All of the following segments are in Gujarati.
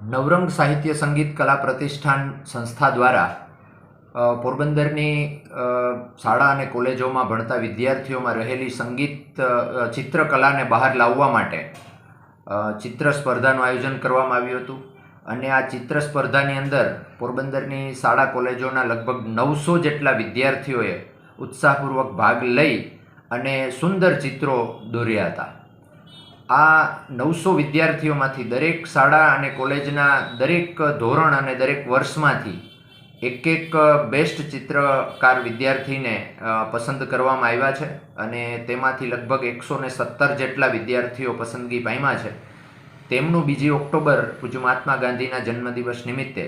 નવરંગ સાહિત્ય સંગીત કલા પ્રતિષ્ઠાન સંસ્થા દ્વારા પોરબંદરની શાળા અને કોલેજોમાં ભણતા વિદ્યાર્થીઓમાં રહેલી સંગીત ચિત્રકલાને બહાર લાવવા માટે ચિત્ર સ્પર્ધાનું આયોજન કરવામાં આવ્યું હતું. અને આ ચિત્ર સ્પર્ધાની અંદર પોરબંદરની શાળા કોલેજોના લગભગ નવસો જેટલા વિદ્યાર્થીઓએ ઉત્સાહપૂર્વક ભાગ લઈ અને સુંદર ચિત્રો દોર્યા હતા. આ નવસો વિદ્યાર્થીઓમાંથી દરેક શાળા અને કોલેજના દરેક ધોરણ અને દરેક વર્ષમાંથી એક એક બેસ્ટ ચિત્રકાર વિદ્યાર્થીને પસંદ કરવામાં આવ્યા છે અને તેમાંથી લગભગ એકસો ને સત્તર જેટલા વિદ્યાર્થીઓ પસંદગી પામ્યા છે. તેમનું બીજી ઓક્ટોબર પૂજ્ય મહાત્મા ગાંધીના જન્મદિવસ નિમિત્તે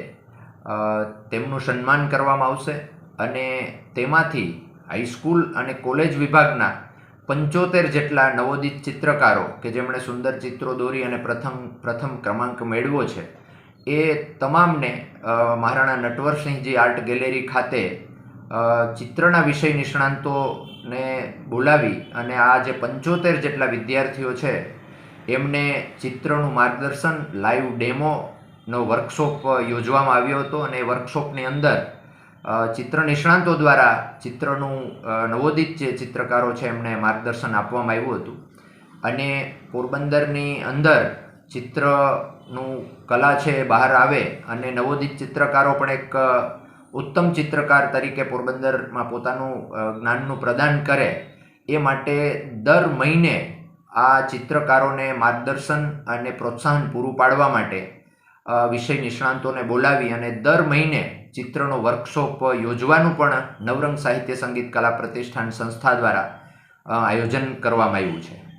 તેમનું સન્માન કરવામાં આવશે અને તેમાંથી હાઈસ્કૂલ અને કોલેજ વિભાગના પંચોતેર જેટલા નવોદિત ચિત્રકારો કે જેમણે સુંદર ચિત્રો દોરી અને પ્રથમ પ્રથમ ક્રમાંક મેળવ્યો છે, એ તમામને મહારાણા નટવરસિંહજી આર્ટ ગેલેરી ખાતે ચિત્રના વિષય નિષ્ણાંતોને બોલાવી અને આ જે પંચોતેર જેટલા વિદ્યાર્થીઓ છે, એમને ચિત્રનું માર્ગદર્શન, લાઈવ ડેમોનો વર્કશોપ યોજવામાં આવ્યો હતો અને એ વર્કશોપની અંદર ચિત્ર નિષ્ણાંતો દ્વારા ચિત્રનું નવોદિત જે ચિત્રકારો છે એમને માર્ગદર્શન આપવામાં આવ્યું હતું. અને પોરબંદરની અંદર ચિત્રનું કલા છે બહાર આવે અને નવોદિત ચિત્રકારો પણ એક ઉત્તમ ચિત્રકાર તરીકે પોરબંદરમાં પોતાનું જ્ઞાનનું પ્રદાન કરે એ માટે દર મહિને આ ચિત્રકારોને માર્ગદર્શન અને પ્રોત્સાહન પૂરું પાડવા માટે વિષય નિષ્ણાંતોને બોલાવી અને દર મહિને ચિત્રનો વર્કશોપ યોજવાનું પણ નવરંગ સાહિત્ય સંગીત કલા પ્રતિષ્ઠાન સંસ્થા દ્વારા આયોજન કરવામાં આવ્યું છે.